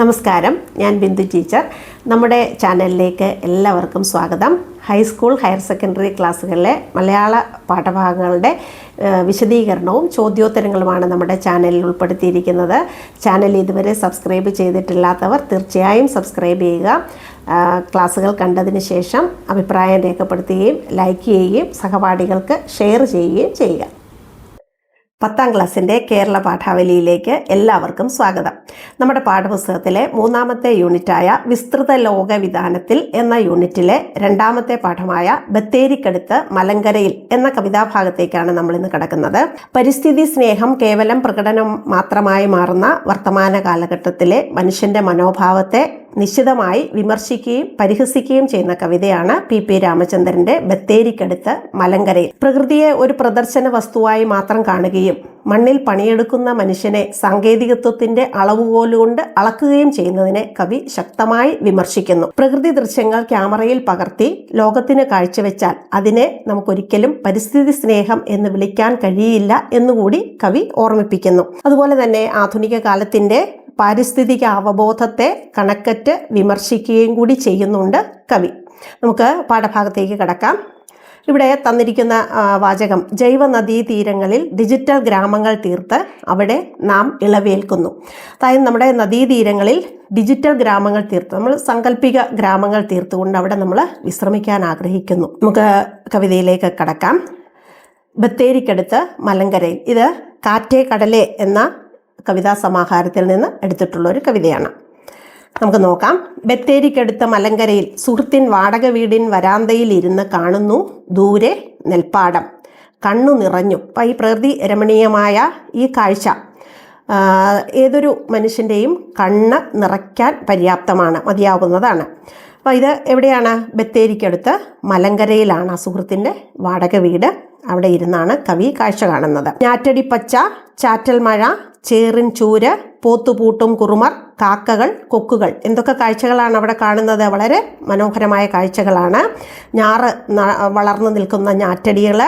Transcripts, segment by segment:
നമസ്കാരം. ഞാൻ ബിന്ദു ടീച്ചർ. നമ്മുടെ ചാനലിലേക്ക് എല്ലാവർക്കും സ്വാഗതം. ഹൈസ്കൂൾ ഹയർ സെക്കൻഡറി ക്ലാസ്സുകളിലെ മലയാള പാഠഭാഗങ്ങളുടെ വിശദീകരണവും ചോദ്യോത്തരങ്ങളുമാണ് നമ്മുടെ ചാനലിൽ ഉൾപ്പെടുത്തിയിരിക്കുന്നത്. ചാനൽ ഇതുവരെ സബ്സ്ക്രൈബ് ചെയ്തിട്ടില്ലാത്തവർ തീർച്ചയായും സബ്സ്ക്രൈബ് ചെയ്യുക. ക്ലാസ്സുകൾ കണ്ടതിന് ശേഷം അഭിപ്രായം രേഖപ്പെടുത്തുകയും ലൈക്ക് ചെയ്യുകയും സഹപാഠികൾക്ക് ഷെയർ ചെയ്യുകയും ചെയ്യുക. പത്താം ക്ലാസ്സിന്റെ കേരള പാഠാവലിയിലേക്ക് എല്ലാവർക്കും സ്വാഗതം. നമ്മുടെ പാഠപുസ്തകത്തിലെ മൂന്നാമത്തെ യൂണിറ്റായ വിസ്തൃത ലോകവിധാനത്തിൽ എന്ന യൂണിറ്റിലെ രണ്ടാമത്തെ പാഠമായ ബത്തേരിക്കടുത്ത് മലങ്കരയിൽ എന്ന കവിതാഭാഗത്തേക്കാണ് നമ്മൾ ഇന്ന് കിടക്കുന്നത്. പരിസ്ഥിതി സ്നേഹം കേവലം പ്രകടനം മാത്രമായി മാറുന്ന വർത്തമാന കാലഘട്ടത്തിലെ മനുഷ്യന്റെ മനോഭാവത്തെ നിശിതമായി വിമർശിക്കുകയും പരിഹസിക്കുകയും ചെയ്യുന്ന കവിതയാണ് പി പി രാമചന്ദ്രന്റെ ബത്തേരിക്കടുത്ത് മലങ്കരയിൽ. പ്രകൃതിയെ ഒരു പ്രദർശന വസ്തുവായി മാത്രം കാണുകയും മണ്ണിൽ പണിയെടുക്കുന്ന മനുഷ്യനെ സാങ്കേതികത്വത്തിന്റെ അളവുകോലുകൊണ്ട് അളക്കുകയും ചെയ്യുന്നതിനെ കവി ശക്തമായി വിമർശിക്കുന്നു. പ്രകൃതി ദൃശ്യങ്ങൾ ക്യാമറയിൽ പകർത്തി ലോകത്തിന് കാഴ്ചവെച്ചാൽ അതിനെ നമുക്കൊരിക്കലും പരിസ്ഥിതി സ്നേഹം എന്ന് വിളിക്കാൻ കഴിയില്ല എന്നുകൂടി കവി ഓർമ്മിപ്പിക്കുന്നു. അതുപോലെ തന്നെ ആധുനിക കാലത്തിന്റെ പാരിസ്ഥിതിക അവബോധത്തെ കണക്കറ്റ് വിമർശിക്കുകയും കൂടി ചെയ്യുന്നുണ്ട് കവി. നമുക്ക് പാഠഭാഗത്തേക്ക് കടക്കാം. ഇവിടെ തന്നിരിക്കുന്ന വാചകം ജൈവ നദീതീരങ്ങളിൽ ഡിജിറ്റൽ ഗ്രാമങ്ങൾ തീർത്ത് അവിടെ നാം ഇളവേൽക്കുന്നു. അതായത് നമ്മുടെ നദീതീരങ്ങളിൽ ഡിജിറ്റൽ ഗ്രാമങ്ങൾ തീർത്ത് നമ്മൾ സാങ്കല്പിക ഗ്രാമങ്ങൾ തീർത്തുകൊണ്ട് അവിടെ നമ്മൾ വിശ്രമിക്കാൻ ആഗ്രഹിക്കുന്നു. നമുക്ക് കവിതയിലേക്ക് കടക്കാം. ബത്തേരിക്കടുത്ത് മലങ്കരയിൽ. ഇത് കാറ്റേ കടലേ എന്ന കവിതാ സമാഹാരത്തിൽ നിന്ന് എടുത്തിട്ടുള്ള ഒരു കവിതയാണ്. നമുക്ക് നോക്കാം. ബത്തേരിക്കടുത്ത മലങ്കരയിൽ സുഹൃത്തിൻ വാടക വീടിൻ വരാന്തയിൽ ഇരുന്ന് കാണുന്നു ദൂരെ നെൽപ്പാടം. കണ്ണു നിറഞ്ഞു. അപ്പം ഈ പ്രകൃതി രമണീയമായ ഈ കാഴ്ച ഏതൊരു മനുഷ്യന്റെയും കണ്ണ് നിറയ്ക്കാൻ പര്യാപ്തമാണ് മതിയാവുന്നതാണ്. അപ്പോൾ ഇത് എവിടെയാണ്? ബത്തേരിക്കടുത്ത് മലങ്കരയിലാണ് ആ സുഹൃത്തിന്റെ വാടക വീട്. അവിടെ ഇരുന്നാണ് കവി കാഴ്ച കാണുന്നത്. ഞാറ്റടിപ്പച്ച ചാറ്റൽ മഴ ചേറിൻ ചൂര് പോത്തുപൂട്ടും കുറുമർ കാക്കകൾ കൊക്കുകൾ എന്തൊക്കെ കാഴ്ചകളാണ് അവിടെ കാണുന്നത്? വളരെ മനോഹരമായ കാഴ്ചകളാണ്. ഞാറ് വളർന്നു നിൽക്കുന്ന ഞാറ്റടികൾ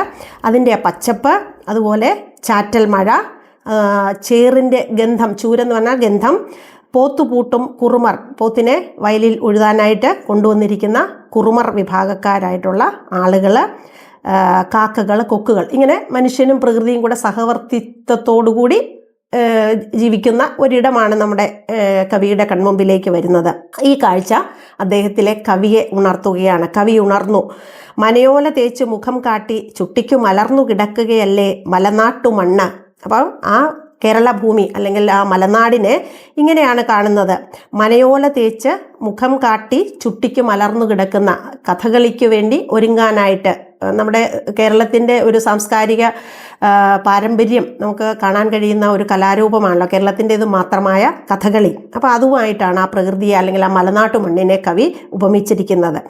അതിന്റെ പച്ചപ്പ് അതുപോലെ ചാറ്റൽ മഴ ചേറിന്റെ ഗന്ധം ചൂരെന്ന് പറഞ്ഞാൽ ഗന്ധം പോത്തുപൂട്ടും കുറുമർ പോത്തിനെ വയലിൽ ഉഴുതാനായിട്ട് കൊണ്ടുവന്നിരിക്കുന്ന കുറുമർ വിഭാഗക്കാരായിട്ടുള്ള ആളുകൾ കാക്കകൾ കൊക്കുകൾ. ഇങ്ങനെ മനുഷ്യനും പ്രകൃതിയും കൂടെ സഹവർത്തിത്വത്തോടുകൂടി ആ, ജീവിക്കുന്ന ഒരിടമാണ് നമ്മുടെ കവിയുടെ കൺമുമ്പിലേക്ക് വരുന്നത്. ഈ കാഴ്ച അദ്ദേഹത്തിലെ കവിയെ ഉണർത്തുകയാണ്. കവി ഉണർന്നു മനയോല തേച്ച് മുഖം കാട്ടി ചുട്ടിക്കു മലർന്നു കിടക്കുകയല്ലേ മലനാട്ടു മണ്ണ്? അപ്പം ആ കേരള ഭൂമി അല്ലെങ്കിൽ ആ മലനാടിനെ ഇങ്ങനെയാണ് കാണുന്നത്. മനയോല തേച്ച് മുഖം കാട്ടി ചുട്ടിക്ക് മലർന്നു കിടക്കുന്ന കഥകളിക്ക് വേണ്ടി ഒരുങ്ങാനായിട്ട് നമ്മുടെ കേരളത്തിന്റെ ഒരു സാംസ്കാരിക പാരമ്പര്യം നമുക്ക് കാണാൻ കഴിയുന്ന ഒരു കലാരൂപമാണല്ലോ. കേരളത്തിന്റെത് മാത്രമായ കഥകളി. അപ്പോൾ അതുമായിട്ടാണ് ആ പ്രകൃതിയെ അല്ലെങ്കിൽ ആ മലനാട്ടു മണ്ണിനെ കവി ഉപമിച്ചിരിക്കുന്നത്.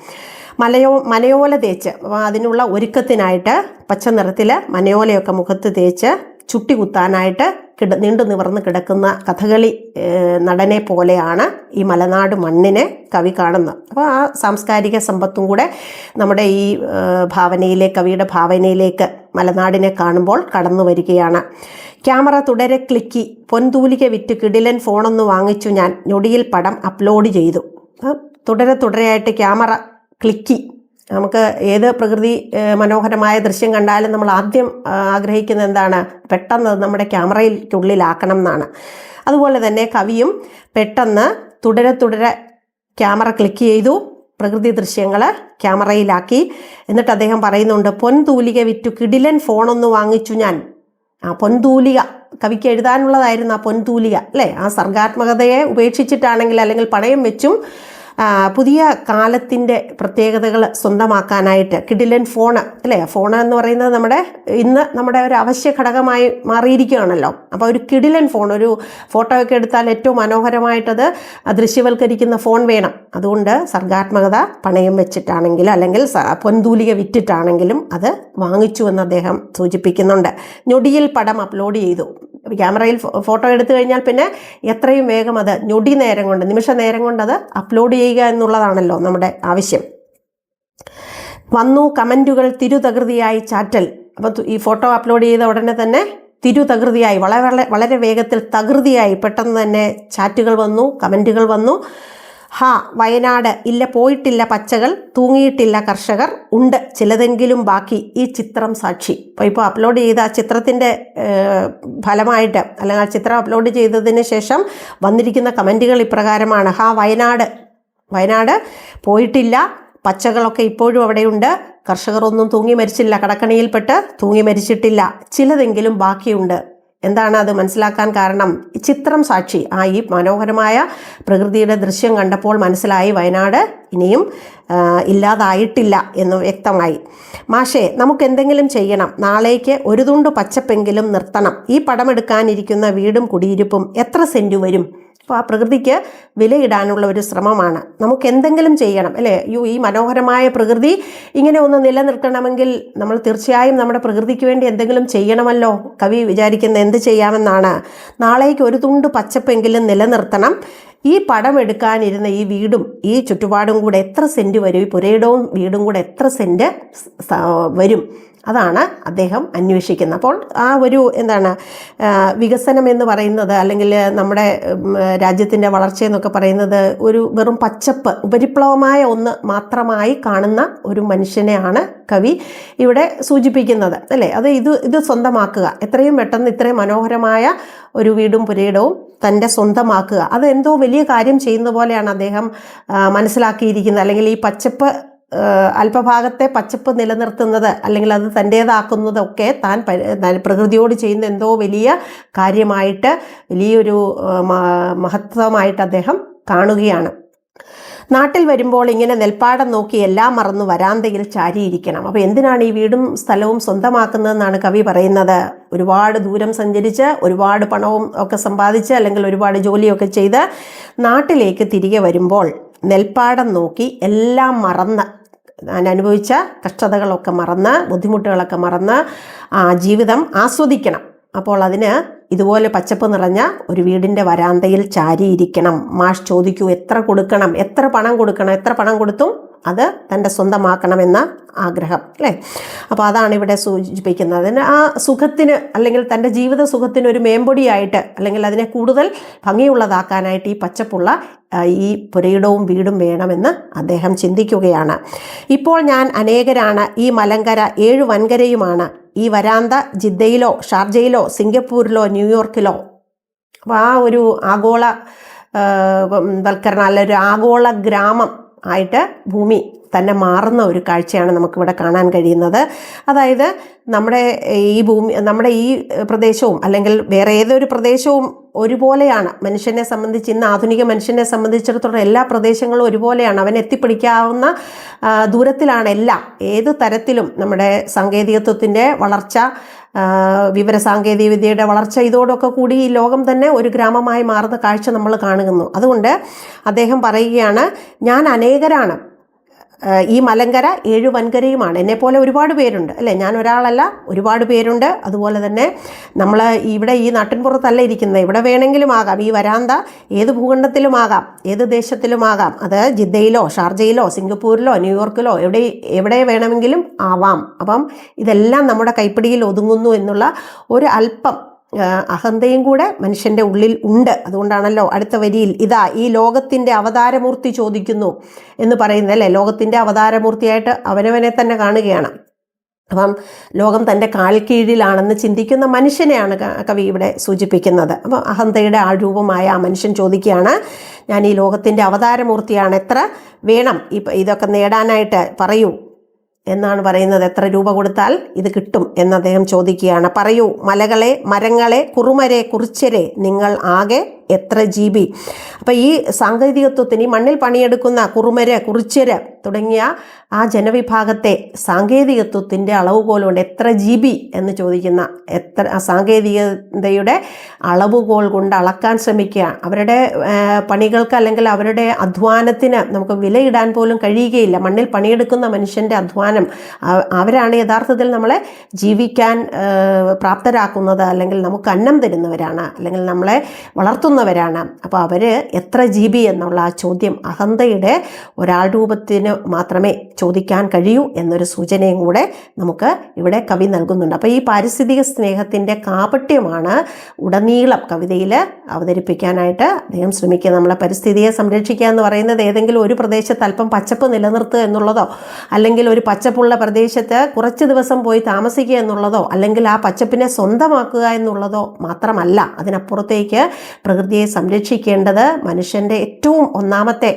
മലയോ മലയോല തേച്ച് അതിനുള്ള ഒരുക്കത്തിനായിട്ട് പച്ച നിറത്തിൽ മനയോലയൊക്കെ മുഖത്ത് തേച്ച് ചുട്ടി കുത്താനായിട്ട് കിട നീണ്ടു നിവർന്ന് കിടക്കുന്ന കഥകളി നടനെ പോലെയാണ് ഈ മലനാട് മണ്ണിനെ കവി കാണുന്നത്. അപ്പോൾ ആ സാംസ്കാരിക സമ്പത്തും കൂടെ നമ്മുടെ ഈ ഭാവനയിലെ കവിയുടെ ഭാവനയിലേക്ക് മലനാടിനെ കാണുമ്പോൾ കടന്നു വരികയാണ്. ക്യാമറ തുടരെ ക്ലിക്കി. പൊൻതൂലിക വിറ്റ് കിടിലൻ ഫോണൊന്ന് വാങ്ങിച്ചു ഞാൻ. ഞൊടിയിൽ പടം അപ്ലോഡ് ചെയ്തു. തുടരെ തുടരെയായിട്ട് ക്യാമറ ക്ലിക്കി. നമുക്ക് ഏത് പ്രകൃതി മനോഹരമായ ദൃശ്യം കണ്ടാലും നമ്മൾ ആദ്യം ആഗ്രഹിക്കുന്ന എന്താണ്? പെട്ടെന്ന് നമ്മുടെ ക്യാമറയിൽക്കുള്ളിലാക്കണം എന്നാണ്. അതുപോലെ തന്നെ കവിയും പെട്ടെന്ന് തുടരെ തുടരെ ക്യാമറ ക്ലിക്ക് ചെയ്തു പ്രകൃതി ദൃശ്യങ്ങൾ ക്യാമറയിലാക്കി. എന്നിട്ട് അദ്ദേഹം പറയുന്നുണ്ട് പൊൻതൂലിക വിറ്റു കിടിലൻ ഫോണൊന്ന് വാങ്ങിച്ചു ഞാൻ. ആ പൊൻതൂലിക. കവിക്ക് എഴുതാനുള്ളതായിരുന്നു ആ പൊൻതൂലിക അല്ലേ? ആ സർഗാത്മകതയെ ഉപേക്ഷിച്ചിട്ടാണെങ്കിൽ അല്ലെങ്കിൽ പണയം വെച്ചും പുതിയ കാലത്തിന്റെ പ്രത്യേകതകൾ സ്വന്തമാക്കാനായിട്ട് കിഡിലൻ ഫോണ് അല്ലേ? ഫോണ് എന്ന് പറയുന്നത് നമ്മുടെ ഇന്ന് നമ്മുടെ ഒരു അവശ്യ ഘടകമായി മാറിയിരിക്കുകയാണല്ലോ. അപ്പോൾ ഒരു കിഡിലൻ ഫോൺ ഒരു ഫോട്ടോ ഒക്കെ എടുത്താൽ ഏറ്റവും മനോഹരമായിട്ടത് ദൃശ്യവൽക്കരിക്കുന്ന ഫോൺ വേണം. അതുകൊണ്ട് സർഗാത്മകത പണയം വെച്ചിട്ടാണെങ്കിലും അല്ലെങ്കിൽ പൊന്തൂലിക വിറ്റിട്ടാണെങ്കിലും അത് വാങ്ങിച്ചു എന്ന് അദ്ദേഹം സൂചിപ്പിക്കുന്നുണ്ട്. ഞൊടിയിൽ പടം അപ്ലോഡ് ചെയ്തു. ക്യാമറയിൽ ഫോട്ടോ എടുത്തു കഴിഞ്ഞാൽ പിന്നെ എത്രയും വേഗം അത് ഞൊടി നേരം കൊണ്ട് നിമിഷ നേരം കൊണ്ട് അത് അപ്ലോഡ് ചെയ്യുക എന്നുള്ളതാണല്ലോ നമ്മുടെ ആവശ്യം. വന്നു കമന്റുകൾ തിരുതകൃതിയായി ചാറ്റൽ. അപ്പോൾ ഈ ഫോട്ടോ അപ്ലോഡ് ചെയ്ത ഉടനെ തന്നെ തിരുതകൃതിയായി വളരെ വളരെ വേഗത്തിൽ തകൃതിയായി പെട്ടെന്ന് തന്നെ ചാറ്റുകൾ വന്നു കമന്റുകൾ വന്നു. ഹാ വയനാട്. ഇല്ല പോയിട്ടില്ല പച്ചകൾ. തൂങ്ങിയിട്ടില്ല കർഷകർ. ഉണ്ട് ചിലതെങ്കിലും ബാക്കി. ഈ ചിത്രം സാക്ഷി. അപ്പോൾ ഇപ്പോൾ അപ്ലോഡ് ചെയ്ത ആ ചിത്രത്തിന്റെ ഫലമായിട്ട് അല്ലെങ്കിൽ ആ ചിത്രം അപ്ലോഡ് ചെയ്തതിന് ശേഷം വന്നിരിക്കുന്ന കമന്റുകൾ ഇപ്രകാരമാണ്. ഹാ വയനാട്. വയനാട് പോയിട്ടില്ല. പച്ചകളൊക്കെ ഇപ്പോഴും അവിടെയുണ്ട്. കർഷകർ ഒന്നും തൂങ്ങി മരിച്ചില്ല. കടക്കണിയിൽപ്പെട്ട് തൂങ്ങി മരിച്ചിട്ടില്ല. ചിലതെങ്കിലും ബാക്കിയുണ്ട്. എന്താണ് അത് മനസ്സിലാക്കാൻ കാരണം? ചിത്രം സാക്ഷി. ആ ഈ മനോഹരമായ പ്രകൃതിയുടെ ദൃശ്യം കണ്ടപ്പോൾ മനസ്സിലായി വയനാട് ഇനിയും ഇല്ലാതായിട്ടില്ല എന്ന് വ്യക്തമായി. മാഷേ നമുക്ക് എന്തെങ്കിലും ചെയ്യണം. നാളേക്ക് ഒരു തുണ്ട് പച്ചപ്പെങ്കിലും നിർത്തണം. ഈ പടമെടുക്കാനിരിക്കുന്ന വീടും കുടിയിരിപ്പും എത്ര സെന്റ് വരും? അപ്പോൾ ആ പ്രകൃതിക്ക് വിലയിടാനുള്ള ഒരു ശ്രമമാണ്. നമുക്ക് എന്തെങ്കിലും ചെയ്യണം അല്ലേ? യു ഈ മനോഹരമായ പ്രകൃതി ഇങ്ങനെ ഒന്ന് നിലനിർത്തണമെങ്കിൽ നമ്മൾ തീർച്ചയായും നമ്മുടെ പ്രകൃതിക്ക് വേണ്ടി എന്തെങ്കിലും ചെയ്യണമല്ലോ? കവി വിചാരിക്കുന്ന എന്ത് ചെയ്യാമെന്നാണ്. നാളേക്ക് ഒരു തുണ്ട് പച്ചപ്പെങ്കിലും നിലനിർത്തണം. ഈ പടം എടുക്കാനിരുന്ന ഈ വീടും ഈ ചുറ്റുപാടും കൂടെ എത്ര സെന്റ് വരും? ഈ പുരയിടവും വീടും കൂടെ എത്ര സെന്റ് വരും? അതാണ് അദ്ദേഹം അന്വേഷിക്കുന്നത്. അപ്പോൾ ആ ഒരു എന്താണ് വികസനം എന്ന് പറയുന്നത് അല്ലെങ്കിൽ നമ്മുടെ രാജ്യത്തിന്റെ വളർച്ച എന്നൊക്കെ പറയുന്നത് ഒരു വെറും പച്ചപ്പ് ഉപരിപ്ലവമായ ഒന്ന് മാത്രമായി കാണുന്ന ഒരു മനുഷ്യനെയാണ് കവി ഇവിടെ സൂചിപ്പിക്കുന്നത്. അല്ലേ? അത് ഇത് ഇത് സ്വന്തമാക്കുക. എത്രയും പെട്ടെന്ന് ഇത്രയും മനോഹരമായ ഒരു വീടും പുരയിടവും തന്റെ സ്വന്തമാക്കുക. അത് എന്തോ വലിയ കാര്യം ചെയ്യുന്ന പോലെയാണ് അദ്ദേഹം മനസ്സിലാക്കിയിരിക്കുന്നത്. അല്ലെങ്കിൽ ഈ പച്ചപ്പ് അല്പഭാഗത്തെ പച്ചപ്പ് നിലനിർത്തുന്നത് അല്ലെങ്കിൽ അത് തന്റേതാക്കുന്നതൊക്കെ താൻ പ്രകൃതിയോട് ചെയ്യുന്ന എന്തോ വലിയ കാര്യമായിട്ട് വലിയൊരു മഹത്വമായിട്ട് അദ്ദേഹം കാണുകയാണ്. നാട്ടിൽ വരുമ്പോൾ ഇങ്ങനെ നെൽപ്പാടം നോക്കി എല്ലാം മറന്ന് വരാന്തയിൽ ചാരിയിരിക്കണം. അപ്പോൾ എന്തിനാണ് ഈ വീടും സ്ഥലവും സ്വന്തമാക്കുന്നതെന്നാണ് കവി പറയുന്നത്? ഒരുപാട് ദൂരം സഞ്ചരിച്ച് ഒരുപാട് പണവും ഒക്കെ സമ്പാദിച്ച് അല്ലെങ്കിൽ ഒരുപാട് ജോലിയൊക്കെ ചെയ്ത് നാട്ടിലേക്ക് തിരികെ വരുമ്പോൾ നെൽപ്പാടം നോക്കി എല്ലാം മറന്ന് ഞാൻ അനുഭവിച്ച കഷ്ടതകളൊക്കെ മറന്ന് ബുദ്ധിമുട്ടുകളൊക്കെ മറന്ന് ജീവിതം ആസ്വദിക്കണം. അപ്പോൾ അതിന് ഇതുപോലെ പച്ചപ്പ് നിറഞ്ഞ ഒരു വീടിന്റെ വരാന്തയിൽ ചാരിയിരിക്കണം. മാഷ് ചോദിക്കൂ എത്ര കൊടുക്കണം? എത്ര പണം കൊടുക്കണം? എത്ര പണം കൊടുത്തും അത് തന്റെ സ്വന്തമാക്കണമെന്ന ആഗ്രഹം അല്ലേ? അപ്പോൾ അതാണ് ഇവിടെ സൂചിപ്പിക്കുന്നത്. ആ സുഖത്തിന് അല്ലെങ്കിൽ തന്റെ ജീവിത സുഖത്തിന് ഒരു മേമ്പൊടിയായിട്ട് അല്ലെങ്കിൽ അതിനെ കൂടുതൽ ഭംഗിയുള്ളതാക്കാനായിട്ട് ഈ പച്ചപ്പുള്ള ഈ പുരയിടവും വീടും വേണമെന്ന് അദ്ദേഹം ചിന്തിക്കുകയാണ്. ഇപ്പോൾ ഞാൻ അനേകരാണ് ഈ മലങ്കര ഏഴ് വൻകരയുമാണ്. ഈ വരാന്ത ജിദ്ദയിലോ ഷാർജയിലോ സിംഗപ്പൂരിലോ ന്യൂയോർക്കിലോ അപ്പോൾ ആ ഒരു ആഗോള വൽക്കരണം അല്ല ഒരു ആഗോള ഗ്രാമം ആയിട്ട് ഭൂമി തന്നെ മാറുന്ന ഒരു കാഴ്ചയാണ് നമുക്കിവിടെ കാണാൻ കഴിയുന്നത്. അതായത് നമ്മുടെ ഈ ഭൂമി നമ്മുടെ ഈ പ്രദേശവും അല്ലെങ്കിൽ വേറെ ഏതൊരു പ്രദേശവും ഒരുപോലെയാണ്. മനുഷ്യനെ സംബന്ധിച്ച് ഇന്ന് ആധുനിക മനുഷ്യനെ സംബന്ധിച്ചിടത്തോളം എല്ലാ പ്രദേശങ്ങളും ഒരുപോലെയാണ്. അവൻ എത്തിപ്പിടിക്കാവുന്ന ദൂരത്തിലാണ് എല്ലാം. ഏത് തരത്തിലും നമ്മുടെ സാങ്കേതികത്വത്തിന്റെ വളർച്ച വിവര സാങ്കേതിക വിദ്യയുടെ വളർച്ച ഇതോടൊക്കെ കൂടി ഈ ലോകം തന്നെ ഒരു ഗ്രാമമായി മാറുന്ന കാഴ്ച നമ്മൾ കാണുന്നു. അതുകൊണ്ട് അദ്ദേഹം പറയുകയാണ് ഞാൻ അനേകരാണ്. ഈ മലങ്കര ഏഴു വൻകരയുമാണ്. എന്നെപ്പോലെ ഒരുപാട് പേരുണ്ട്. അല്ലേ? ഞാൻ ഒരാളല്ല ഒരുപാട് പേരുണ്ട്. അതുപോലെ തന്നെ നമ്മൾ ഇവിടെ ഈ നാട്ടിൻപുറത്തല്ല ഇരിക്കുന്നത്. ഇവിടെ വേണമെങ്കിലും ആകാം. ഈ വരാന്ത ഏത് ഭൂഖണ്ഡത്തിലുമാകാം ഏത് ദേശത്തിലുമാകാം അത് ജിദ്ദയിലോ ഷാർജയിലോ സിംഗപ്പൂരിലോ ന്യൂയോർക്കിലോ എവിടെ എവിടെ വേണമെങ്കിലും ആവാം. അപ്പം ഇതെല്ലാം നമ്മുടെ കൈപ്പിടിയിൽ ഒതുങ്ങുന്നു എന്നുള്ള ഒരു അല്പം അഹന്തയും കൂടെ മനുഷ്യന്റെ ഉള്ളിൽ ഉണ്ട്. അതുകൊണ്ടാണല്ലോ അടുത്ത വരിയിൽ ഇതാ ഈ ലോകത്തിന്റെ അവതാരമൂർത്തി ചോദിക്കുന്നു എന്ന് പറയുന്നത് അല്ലേ? ലോകത്തിന്റെ അവതാരമൂർത്തിയായിട്ട് അവനവനെ തന്നെ കാണുകയാണ്. അപ്പം ലോകം തന്റെ കാൽ കീഴിലാണെന്ന് ചിന്തിക്കുന്ന മനുഷ്യനെയാണ് കവി ഇവിടെ സൂചിപ്പിക്കുന്നത്. അപ്പം അഹന്തയുടെ ആ രൂപമായ ആ മനുഷ്യൻ ചോദിക്കുകയാണ് ഞാൻ ഈ ലോകത്തിന്റെ അവതാരമൂർത്തിയാണ് എത്ര വേണം? ഇപ്പം ഇതൊക്കെ നേടാനായിട്ട് പറയൂ. എന്നാണ് പറയുന്നത്. എത്ര രൂപ കൊടുത്താൽ ഇത് കിട്ടും എന്ന് അദ്ദേഹം ചോദിക്കുകയാണ്. പറയൂ മലകളെ മരങ്ങളെ കുറുമരെ കുറിച്ചരെ നിങ്ങൾ ആകെ എത്ര ജി ബി അപ്പം ഈ സാങ്കേതികത്വത്തിന് ഈ മണ്ണിൽ പണിയെടുക്കുന്ന കുറുമര് കുറിച്ചര് തുടങ്ങിയ ആ ജനവിഭാഗത്തെ സാങ്കേതികത്വത്തിന്റെ അളവ് കൊണ്ട് എത്ര ജി ബി എന്ന് ചോദിക്കുന്ന എത്ര സാങ്കേതികതയുടെ അളവുകോൽ കൊണ്ട് അളക്കാൻ ശ്രമിക്കുക. അവരുടെ പണികൾക്ക് അല്ലെങ്കിൽ അവരുടെ അധ്വാനത്തിന് നമുക്ക് വിലയിടാൻ പോലും കഴിയുകയില്ല. മണ്ണിൽ പണിയെടുക്കുന്ന മനുഷ്യന്റെ അധ്വാനം അധ്വാനം അവരാണ് യഥാർത്ഥത്തിൽ നമ്മളെ ജീവിക്കാൻ പ്രാപ്തരാക്കുന്നത് അല്ലെങ്കിൽ നമുക്ക് അന്നം തരുന്നവരാണ് അല്ലെങ്കിൽ നമ്മളെ വളർത്തുന്നവരാണ്. അപ്പോൾ അവർ എത്ര ജീവി എന്നുള്ള ആ ചോദ്യം അഹന്തയുടെ ഒരാൾ രൂപത്തിന് മാത്രമേ ചോദിക്കാൻ കഴിയൂ എന്നൊരു സൂചനയും കൂടെ നമുക്ക് ഇവിടെ കവി നൽകുന്നുണ്ട്. അപ്പോൾ ഈ പാരിസ്ഥിതിക സ്നേഹത്തിന്റെ കാപട്യമാണ് ഉടനീളം കവിതയിൽ അവതരിപ്പിക്കാനായിട്ട് അദ്ദേഹം ശ്രമിക്കുക നമ്മളെ പരിസ്ഥിതിയെ സംരക്ഷിക്കുക എന്ന് പറയുന്നത് ഏതെങ്കിലും ഒരു പ്രദേശത്ത് അല്പം പച്ചപ്പ് നിലനിർത്തുക എന്നുള്ളതോ അല്ലെങ്കിൽ ഒരു പച്ചപ്പുള്ള പ്രദേശത്ത് കുറച്ച് ദിവസം പോയി താമസിക്കുക എന്നുള്ളതോ അല്ലെങ്കിൽ ആ പച്ചപ്പിനെ സ്വന്തമാക്കുക എന്നുള്ളതോ മാത്രമല്ല. അതിനപ്പുറത്തേക്ക് പ്രകൃതിയെ സംരക്ഷിക്കേണ്ടത് മനുഷ്യന്റെ ഏറ്റവും ഒന്നാമത്തെ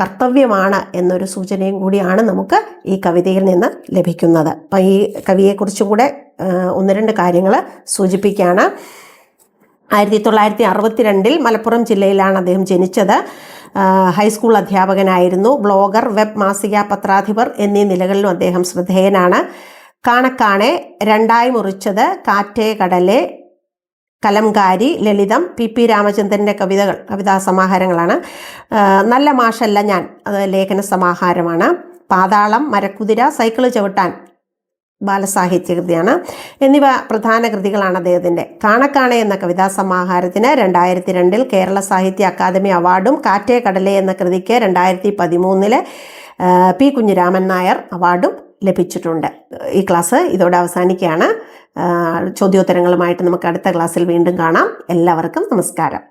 കർത്തവ്യമാണ് എന്നൊരു സൂചനയും കൂടിയാണ് നമുക്ക് ഈ കവിതയിൽ നിന്ന് ലഭിക്കുന്നത്. അപ്പം ഈ കവിയെക്കുറിച്ചും കൂടെ ഒന്ന് രണ്ട് കാര്യങ്ങൾ സൂചിപ്പിക്കുകയാണ് ആയിരത്തി തൊള്ളായിരത്തി അറുപത്തിരണ്ടിൽ മലപ്പുറം ജില്ലയിലാണ് അദ്ദേഹം ജനിച്ചത്. ഹൈസ്കൂൾ അധ്യാപകനായിരുന്നു. ബ്ലോഗർ വെബ് മാസിക പത്രാധിപർ എന്നീ നിലകളിലും അദ്ദേഹം ശ്രദ്ധേയനാണ്. കാണക്കാണെ രണ്ടായി മുറിച്ചത് കാറ്റേ കടലെ കലംകാരി ലളിതം പി പി രാമചന്ദ്രന്റെ കവിതകൾ കവിതാ സമാഹാരങ്ങളാണ്. നല്ല മാഷല്ല ഞാൻ. അത് ലേഖന സമാഹാരമാണ്. പാതാളം മരക്കുതിര സൈക്കിൾ ചവിട്ടാൻ ബാലസാഹിത്യ കൃതിയാണ് എന്നിവ പ്രധാന കൃതികളാണ് അദ്ദേഹത്തിന്റെ കാണക്കാണെ എന്ന കവിതാ സമാഹാരത്തിന് രണ്ടായിരത്തി രണ്ടിൽ കേരള സാഹിത്യ അക്കാദമി അവാർഡും കാറ്റേ കടലേ എന്ന കൃതിക്ക് രണ്ടായിരത്തി പതിമൂന്നിൽ പി കുഞ്ഞിരാമൻ നായർ അവാർഡും ലഭിച്ചിട്ടുണ്ട്. ഈ ക്ലാസ് ഇതോടെ അവസാനിക്കുകയാണ്. ചോദ്യോത്തരങ്ങളുമായിട്ട് നമുക്ക് അടുത്ത ക്ലാസ്സിൽ വീണ്ടും കാണാം. എല്ലാവർക്കും നമസ്കാരം.